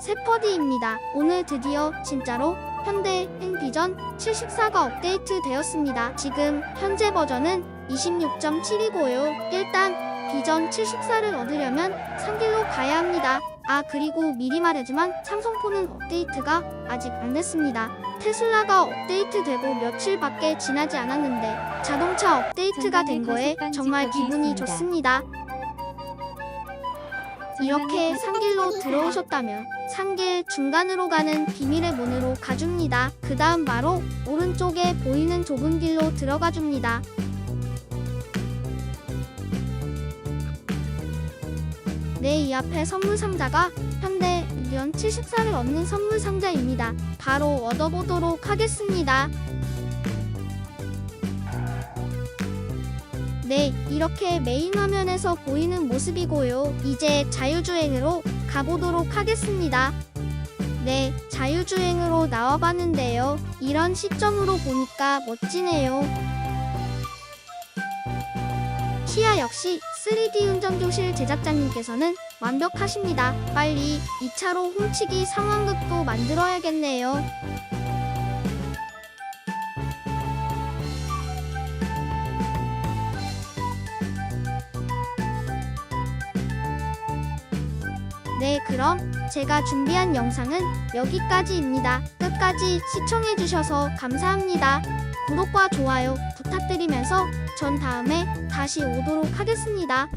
세퍼디입니다. 오늘 드디어 진짜로 현대 행 비전 74가 업데이트 되었습니다. 지금 현재 버전은 26.7이고요. 일단 비전 74를 얻으려면 3길로 가야 합니다. 아 그리고 미리 말하지만 삼성폰은 업데이트가 아직 안 됐습니다. 테슬라가 업데이트되고 며칠밖에 지나지 않았는데 자동차 업데이트가 된 거에 정말 기분이 좋습니다. 이렇게 산길로 들어오셨다면 산길 중간으로 가는 비밀의 문으로 가줍니다. 그 다음 바로 오른쪽에 보이는 좁은 길로 들어가 줍니다. 네, 이 앞에 선물 상자가 현대 의견 74를 얻는 선물 상자입니다. 바로 얻어보도록 하겠습니다. 네, 이렇게 메인 화면에서 보이는 모습이고요. 이제 자율주행으로 가보도록 하겠습니다. 네, 자율주행으로 나와봤는데요. 이런 시점으로 보니까 멋지네요. 키아 역시 3D 운전교실 제작자님께서는 완벽하십니다. 빨리 2차로 훔치기 상황극도 만들어야겠네요. 네, 그럼 제가 준비한 영상은 여기까지입니다. 끝까지 시청해주셔서 감사합니다. 구독과 좋아요 부탁드리면서 전 다음에 다시 오도록 하겠습니다.